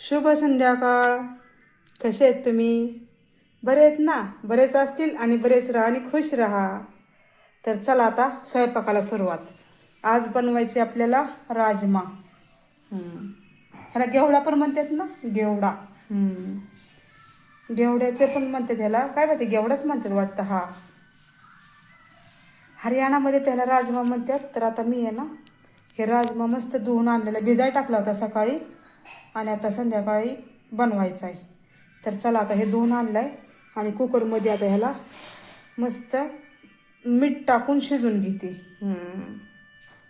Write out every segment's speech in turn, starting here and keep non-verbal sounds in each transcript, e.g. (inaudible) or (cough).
शुभ संध्याकाळ. कसे आहेत तुम्ही? बरे आहेत ना? बरेच असतील आणि बरेच राहा आणि खुश राहा. तर चला आता स्वयंपाकाला सुरुवात. आज बनवायचे आपल्याला राजमा. ह्याला गेवडा पण म्हणतात ना? गेवडा गेवड्याचे पण म्हणतात ह्याला. काय माहिती गेवडाच म्हणतात वाटतं हा. हरियाणामध्ये त्याला राजमा म्हणतात. तर आता मी आहे ना हे राजमा मस्त धुवून आणलेला भिजाय टाकला होता सकाळी. आणि आता संध्याकाळी बनवायचं आहे. तर चला आता हे दोन आणलं आहे आणि कुकरमध्ये आता ह्याला मस्त मीठ टाकून शिजून घेते.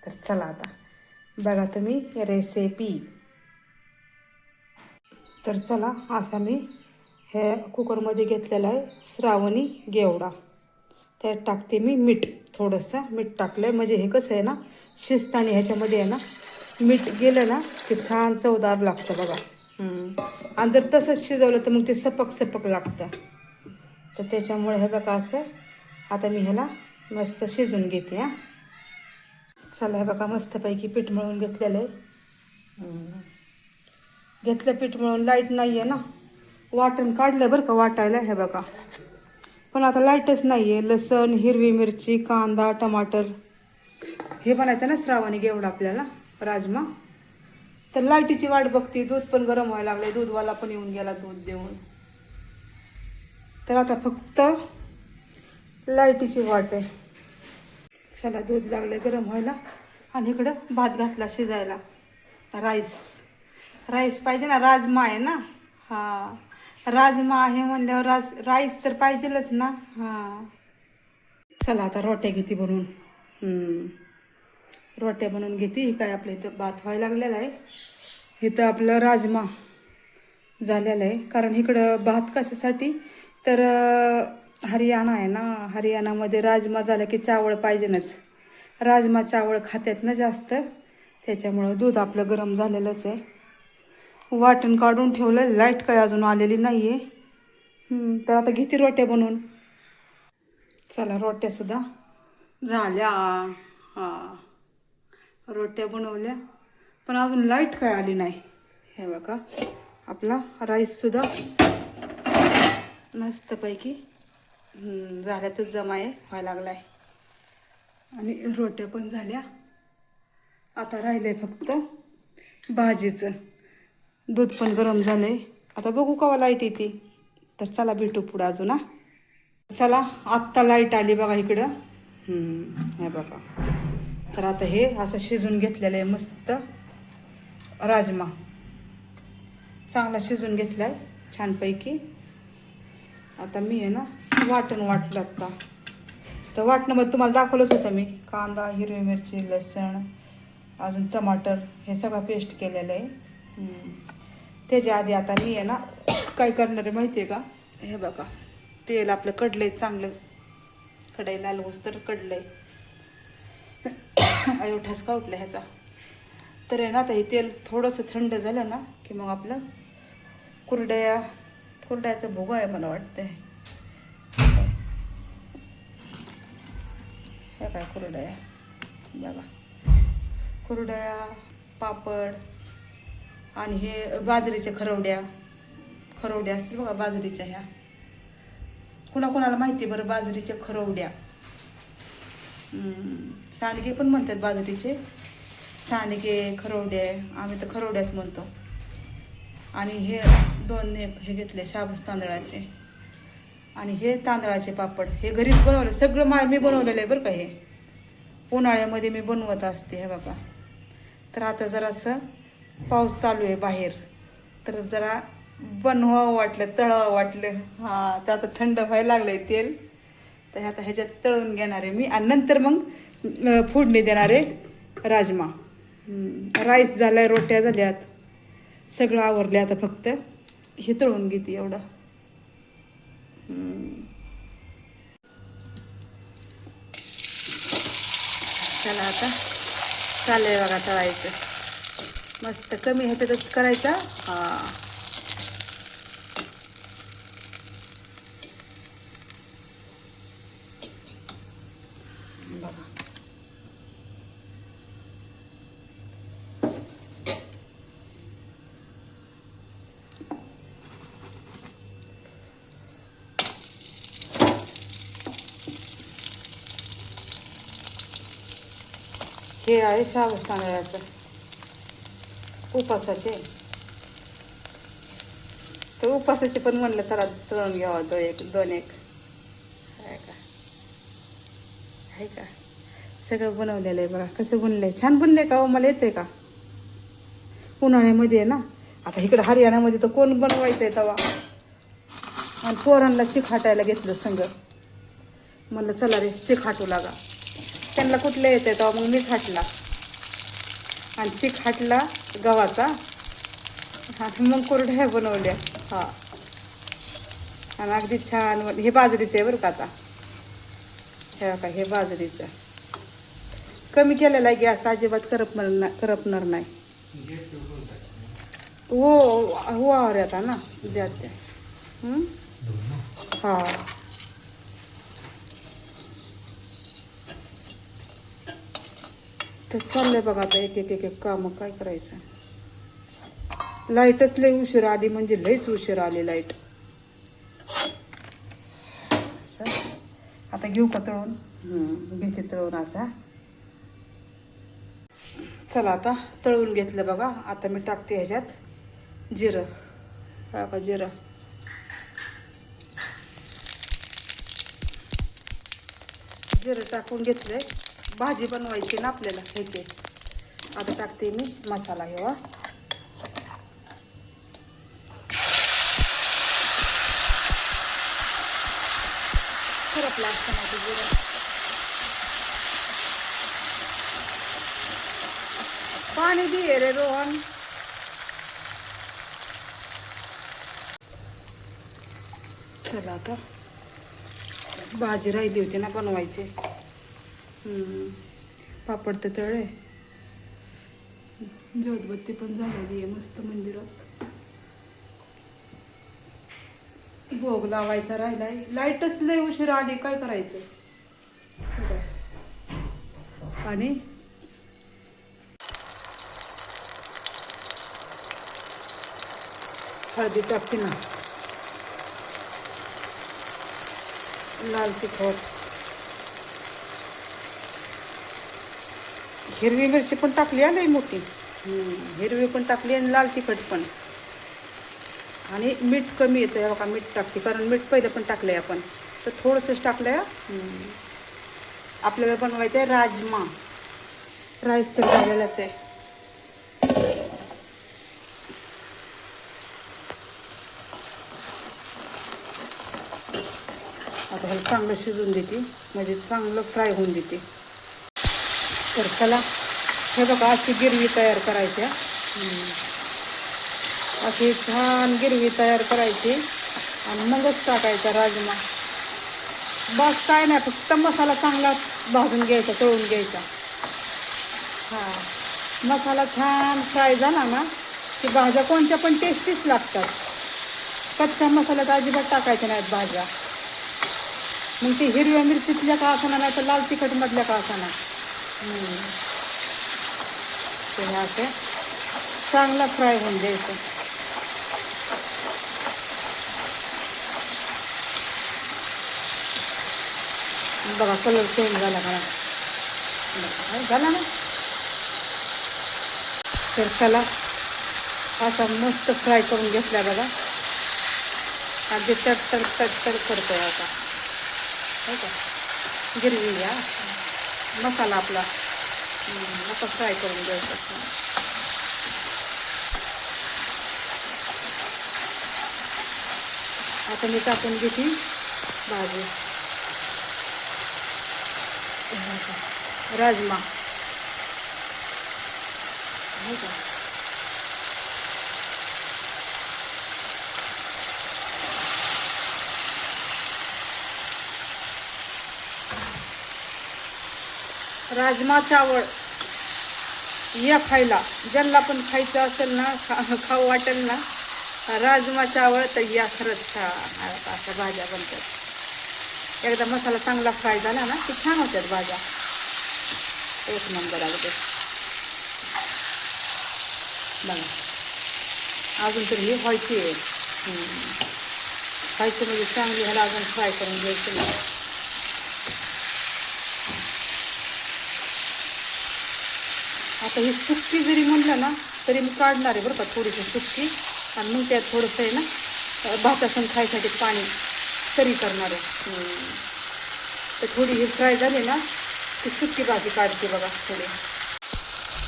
तर चला आता. बघा तुम्ही रेसिपी तर चला असा मी हे कुकरमध्ये घेतलेला आहे श्रावणी गेवडा. त्यात टाकते मी मीठ. थोडंसं मीठ टाकलं आहे म्हणजे हे कसं आहे ना शिजताना ह्याच्यामध्ये आहे ना मीठ गेलं ना ते छान चवदार लागतं बघा. आणि जर तसंच शिजवलं तर मग ते सपक सपक लागतं. तर त्याच्यामुळे हे बघा असं आता मी ह्याला मस्त शिजून घेते हां. चला हे बघा मस्तपैकी पीठ मळून घेतलेलं आहे. घेतलं पीठ मळून लाइट नाही आहे ना. वाटण काढलं बरं का वाटायला हे बघा. पण आता लाईटच नाही आहे लसण हिरवी मिरची कांदा टमाटर. हे बनायचं ना श्रावणी घेवडा आपल्याला. राजमा. तर लाईटीची वाट बघते दूध पण गरम व्हायला लागले दूधवाला पण येऊन गेला दूध देऊन. तर आता फक्त लाईटीची वाट आहे. चला दूध लागले गरम व्हायला. आणि इकडं भात घातला शिजायला. राईस. राईस पाहिजे ना राजमा आहे ना? हा. राजमा आहे म्हणल्यावर राज राईस तर पाहिजेलच ना? हा. चला आता रोट्या घेते बनवून. हम्म. रोट्या बनवून घेते. ही काय आपल्या इथं भात व्हायला लागलेला आहे. इथं आपलं राजमा झालेलं आहे. कारण इकडं भात कशासाठी? तर हरियाणा आहे ना. हरियाणामध्ये राजमा झाला की चावळ पाहिजेनच राजमा चावळ खात्यात ना जास्त. त्याच्यामुळं दूध आपलं गरम झालेलंच आहे. वाटण काढून ठेवलं लाइट काय अजून आलेली नाही आहे तर आता घेते रोट्या बनवून. चला रोट्यासुद्धा झाल्या. हां. रोट्या बनवल्या पण अजून लाइट काय आली नाही. हे बघा आपला राईससुद्धा मस्तपैकी झाल्यातच जमा आहे व्हायला लागला आहे आणि रोट्या पण झाल्या. आता राहिलं आहे फक्त भाजीचं. दूध पण गरम झालं आहे आता बघू कवा लाइट येते. तर चला भेटू पुढं अजून हा. चला आत्ता लाइट आली बघा इकडं. हे बघा. तर आता हे असं शिजून घेतलेलं आहे मस्त. राजमा. चांगला शिजून घेतला आहे छानपैकी. आता मी आहे ना वाटण वाटलं आत्ता तर वाटणामध्ये तुम्हाला दाखवलंच होतं मी कांदा हिरवी मिरची लसण अजून टमाटर हे सगळं पेस्ट केलेलं आहे. त्याच्या आधी आता मी आहे ना काय करणार आहे माहिती आहे का? हे बघा तेल आपलं कडलं आहे चांगलं. कढई लाल तर कडलं आहे आयो ठसका उठला ह्याचा? तर आहे ना आता हे तेल थोडंसं थंड झालं ना की मग आपलं कुरड्या कुरड्याचं भोगा आहे मला वाटतंय. ह्या काय कुरड्या? बघा. कुरड्या पापड आणि हे बाजरीच्या खरवड्या. खरवड्या असतील बघा बाजरीच्या ह्या. कुणाकुणाला माहिती बरं बाजरीच्या खरवड्या? सांडगे पण म्हणतात बाजरीचे. सांडगे खरवडे आम्ही तर खरवड्याच म्हणतो. आणि हे दोन हे घेतले शाबूस तांदळाचे. आणि हे तांदळाचे पापड. हे घरीच बनवलं सगळं मा मी बनवलेलं आहे बरं का हे. उन्हाळ्यामध्ये मी बनवत असते हे बघा. तर आता जरासं पाऊस चालू आहे बाहेर. तर जरा बनवावं वाटलं तळावं वाटलं. हां तर आता थंड व्हायला लागलं आहे तेल. तर आता ह्याच्यात तळून घेणार आहे मी. आणि नंतर मग फोडणी देणार आहे राजमा राईस झालाय रोट्या झाल्यात. सगळं आवरले आता फक्त. हे तळून घेते एवढं. चला आता. चाललंय बघा तळायचं. मस्त कमी ह्याच्यातच करायचा? हा बघा हे आहे शाबूस तांदळाचं उपासाचे तर उपासाचे पण म्हणलं चला तळून घ्यावा दो एक दोन एक आहे का आहे का सगळं बनवलेलं आहे बघा कसं बनलंय छान बनलंय का हो मला येते का उन्हाळ्यामध्ये आहे ना आता इकडं हरियाणामध्ये तर कोण बनवायचं आहे तवा आणि पोरांना चिखाटायला घेतलं संग म्हणलं चला रे चिखाटू लागा त्यांना कुठलं येते तेव्हा मग मीच हाटला आणि चिक हाटला गव्हाचा. आणि मग हे बनवल्या. हा. आणि अगदी छान हे बाजरीचं आहे बरं का आता. हे का हे बाजरीचं. कमी केलेला आहे गॅस अजिबात करपणार ना करपणार नाही. हो हो अरे आता ना द्या त्या तर चाललंय बघा आता एक एक एक एक कामं काय करायचं. लाईटच लय उशीर आली म्हणजे लयच उशीर आली लाइट. आता घेऊ का तळून? घेते तळून असा चला आता तळून घेतलं बघा. आता मी टाकते ह्याच्यात जिरं. का जिरं. जिरं टाकून घेतलंय. भाजी बनवायची ना आपल्याला ह्याचे. आता टाकते मी मसाला हे खरपला असतं माझं जिरं. पाणी दे रे रोहन. चला आता. भाजी राहिली होती ना बनवायची. पापड तर तळे. ज्योतबत्ती पण झालेली आहे मस्त मंदिरात. भोग लावायचा राहिलाय. लाईटच लय उशीर आली काय करायचं? आणि? हळदी टाकते ना. लाल तिखट. हिरवी मिरची पण टाकली आहे लई मोठी? हिरवी पण टाकली आणि लाल तिखट पण. आणि मीठ कमी येतं हे बघा मीठ टाकते. कारण मीठ पहिलं पण टाकलं आहे आपण. तर थोडंसंच टाकलं आहे आपल्याला बनवायचं आहे राजमा. राईस तर झालेलाच आहे. आता हे चांगलं शिजून देते. म्हणजे चांगलं फ्राय होऊन देते. तर चला. हे बघा अशी गिरवी तयार करायची अशी छान गिरवी तयार करायची. आणि मगच टाकायचा राजमा. बस काय नाही फक्त मसाला चांगला भाजून घ्यायचा तळून घ्यायचा. हां. मसाला छान फ्राय झाला ना की भाज्या कोणत्या पण टेस्टीच लागतात. कच्च्या मसाल्यात अजिबात टाकायच्या नाहीत भाज्या. मग ते हिरव्या मिरचीतल्या का असणार नाही तर लाल तिखटमधल्या का असणार हे असं चांगला द्यायचं बघा कलर चेंज तर चला। मस्त फ्राय करून घेतला बघा अगदी तट तट करतोय आता। हो? का मसाला आपला. हम्म, आता फ्राय करून घ्यायचा. आता मी टाकून घेते भाजी. राजमा. हो का राजमा चावळ. या खायला. ज्यांना पण खायचं असेल ना खा खाऊ वाटेल ना राजमा चावळ तर या खरंच खा. अशा भाज्या बनतात. एकदा मसाला चांगला फ्राय झाला ना की छान होतात भाज्या. एक नंबर अगदी बघा. अजून तरी ही व्हायची. आहे हम्म. व्हायची म्हणजे चांगली ह्याला अजून फ्राय करून घ्यायची आता ही सुकी जरी म्हणलं ना तरी मी काढणार आहे बरं का थोडीशी सुकी आणि मग त्यात थोडंसं आहे ना भातासून खायसाठी पाणी तरी करणार आहे. तर थोडी ही फ्राय झाली ना ती सुकी भाजी काढते बघा थोडी.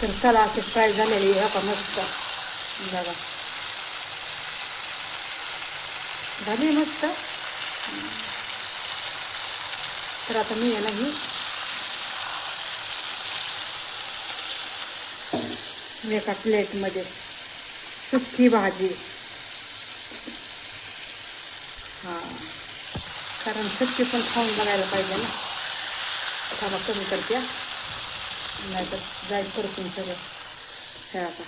तर चला अशी फ्राय झालेली आहे का मस्त. बघा. झाली मस्त. तर आता मी आहे ना ही एका प्लेटमध्ये सुक्की भाजी. हां. कारण सुक्की पण खाऊन बघायला पाहिजे ना. थांबा कमी करते नाही तर जाईल करतून सगळं. हे आता.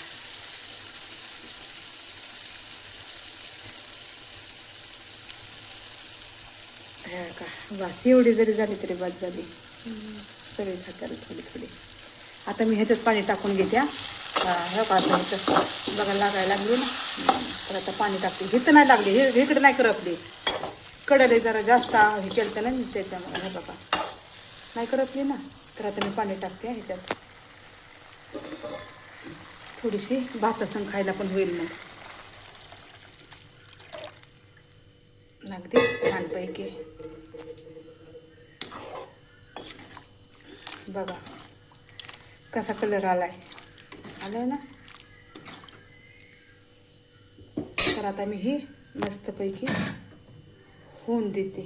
हे का? वास एवढी जरी झाली तरी बाद झाली. सगळी खात्याला थोडी थोडी. आता मी ह्याच्यात पाणी टाकून घेते हा. हा, हे का बघा लागायला लागली ना. हम्म, तर आता पाणी टाकते. हिथं नाही लागली. हे इकडं नाही करपली कडले जरा जास्त हे केलं ना मी त्याच्यामुळे. हे बघा. नाही करपली ना. तर आता मी पाणी टाकते ह्याच्यात. थोडीशी भातासंग खायला पण होईल मग. अगदी छानपैकी. बघा. कसा कलर आलाय. आलं ना? तर आता मी ही मस्तपैकी होऊन देते.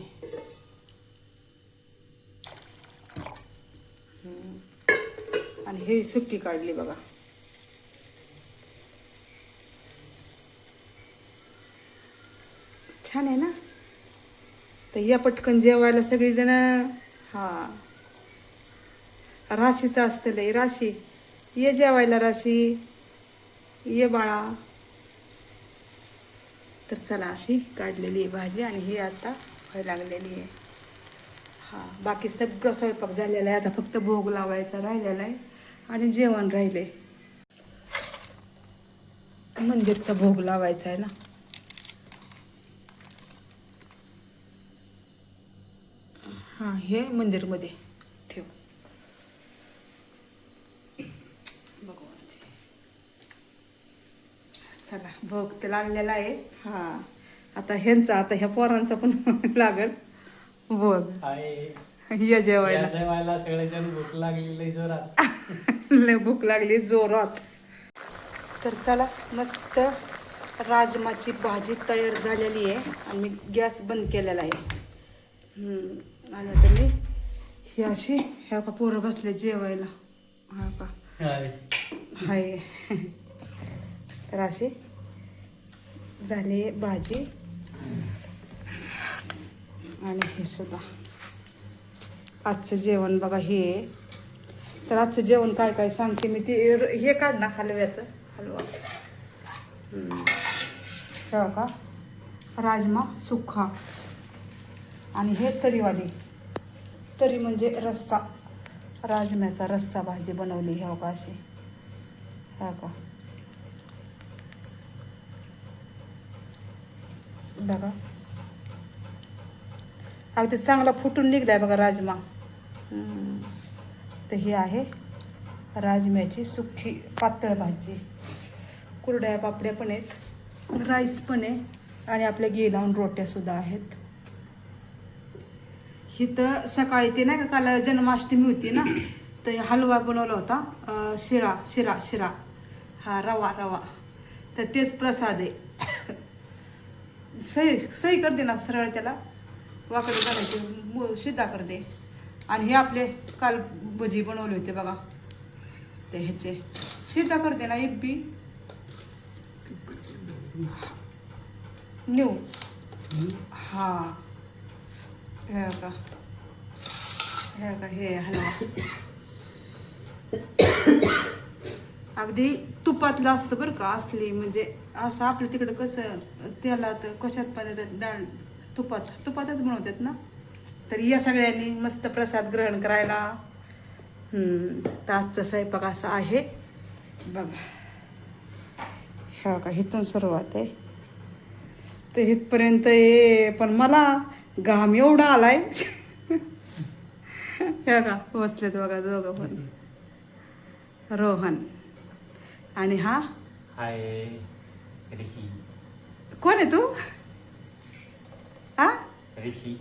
आणि हे सुकी काढली बघा. छान आहे ना? तर या पटकन जेवायला सगळीजण हा. राशीचं असतं लय राशी. ये जेवायला राशी ये बाळा. तर चला अशी काढलेली आहे भाजी आणि ही आता व्हायला लागलेली आहे. हा बाकी सगळं स्वयंपाक झालेला आहे. आता फक्त भोग लावायचा राहिलेला आहे आणि जेवण राहिले. मंदिरचा भोग लावायचा आहे ना. हां हे मंदिरमध्ये ठेव भगवानचे चला भोग तर लागलेला आहे. हां. आता ह्यांचा आता ह्या पोरांचा पण (laughs) लागल. भोग. आहे या जेवायला. या जेवायला सगळ्याजण भूक लागलेली जोरात. (laughs) लय भूक लागली जोरात. तर चला मस्त राजमाची भाजी तयार झालेली आहे आणि मी गॅस बंद केलेला आहे. हम्म. आणि आता मी ही अशी ह्या का पोरं बसले जेवायला. हा का. हाय. तर अशी झाली भाजी. आणि हे सुद्धा. आजचं जेवण बघा हे. तर आजचं जेवण काय काय सांगते मी ते र- हे काढ ना हलव्याचं. हलवा. ठेवा का? राजमा सुखा. आणि हे तरीवाली. तरी म्हणजे रस्सा. राजम्याचा रस्सा भाजी बनवली ह्या का अशी. ह्या का बघा. अगदी चांगला फुटून निघलाय बघा राजमा. तर ही आहे राजम्याची सुखी पातळ भाजी. कुरड्या पापड्या पण आहेत राईस पण आहे आणि आपल्या घी लावून रोट्यासुद्धा आहेत. ही तर सकाळी ते नाही का काल जन्माष्टमी होती ना तर हलवा बनवला होता शिरा शिरा शिरा. हा रवा रवा. तर तेच प्रसाद आहे. सही सही करते ना सरळ त्याला. वाकडे घालायचे शिद्धा कर करते. आणि हे आपले काल भजी बनवले होते बघा. ते ह्याचे. शिधा करते ना इब्बी न्यू हा. हे का हे का हे हलवा. अगदी तुपातलं असतं बरं का असली. म्हणजे असं आपलं तिकडं कसं तेलात कशात पण डाळ तुपात तुपातच बनवतात ना? तर या सगळ्यांनी मस्त प्रसाद ग्रहण करायला. तर आजचा स्वयंपाक असा आहे. बघा. ह्या का इथून सुरुवात आहे. तर इथपर्यंत ये पण मला घाम एवढा आलाय. (laughs) ह्या का बसलेत बघा दोघं पण. रोहन. आणि हा? हाय ऋषी. कोण आहे तू? हा? ऋषी.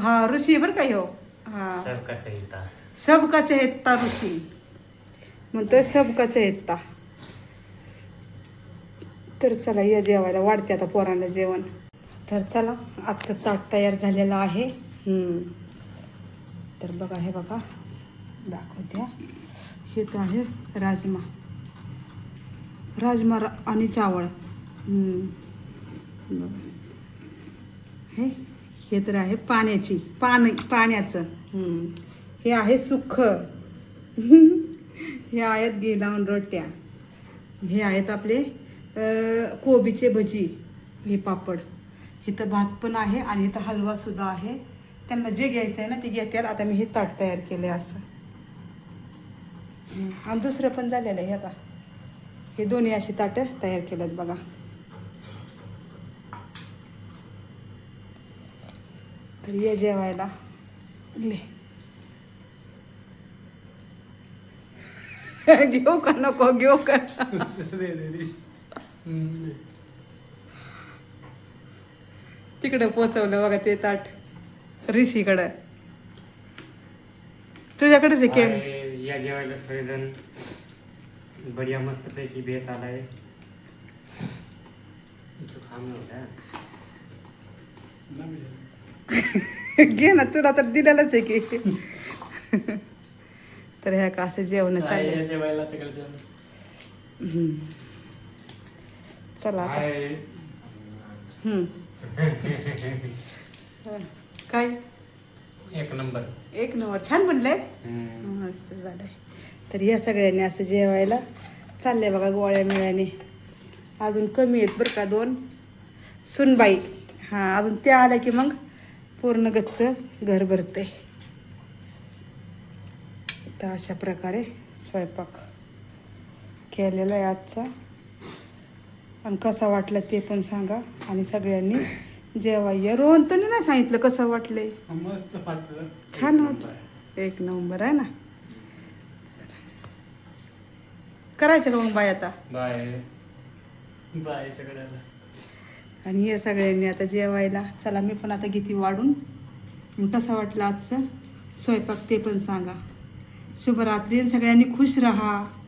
हा ऋषी बरं का ह्यो? हा. सबका चहिता. सबका चहेता ऋषी. म्हणतोय सबका चहेता. तर चला या जेवायला वाढते आता पोरांना जेवण. तर चला आजचं ताट तयार झालेलं आहे. हम्म. तर बघा हे बघा. दाखवत्या हे तर आहे राजमा. राजमा आणि चावळ. हे हे तर आहे पाण्याची पाणी पाण्याचं. हे आहे सुख. (laughs) हे आहेत गेलावून रोट्या. हे आहेत आपले कोबीचे भजी हे पापड. इथं भात पण आहे आणि इथं हलवासुद्धा आहे. त्यांना जे घ्यायचं आहे ना ते घेतात आता मी हे ताट तयार केले असं. आणि दुसरं पण झालेलं आहे हे का हे दोन्ही अशी ताटं तयार केलेत बघा. तर ये जेवायला ले. (laughs) घेऊ का नको? घेऊ का? दे दे दे. हम्म. तिकडं पोचवलं बघा ते ताट. ऋषीकडं. तुझ्याकडेच आहे केम या जेवायला सगळेजण. बढिया मस्त पैकी बेत नव्हता मिळालं. (laughs) घे ना तुला तर दिलेलंच आहे की. (laughs) तर ह्या का असं जेवण हम्म. चला. (laughs) काय? एक नंबर. एक नंबर. छान म्हणलंय हम्म. मस्त झालंय. तर या सगळ्यांनी असं जेवायला चाललंय बघा गोळ्या मिळ्याने. अजून कमी आहेत बरं का दोन. सुनबाई हां अजून त्या आल्या की मग पूर्ण गच्च घर भरते तर अशा प्रकारे स्वयंपाक केलेला आहे आजचा. आणि कसा वाटला ते पण सांगा आणि सगळ्यांनी जेवाय रोहन तर नाही सांगितलं कसं वाटलंय? मस्त वाटलं. छान वाट एक नंबर आहे ना चला. करायचं का मग बाय आता? बाय. बाय सगळ्याला आणि हे सगळ्यांनी आता जेवायला. चला मी पण आता घेते वाढून. मग कसं वाटलं आजचं? स्वयंपाक ते पण सांगा. शुभरात्री आणि सगळ्यांनी खुश राहा.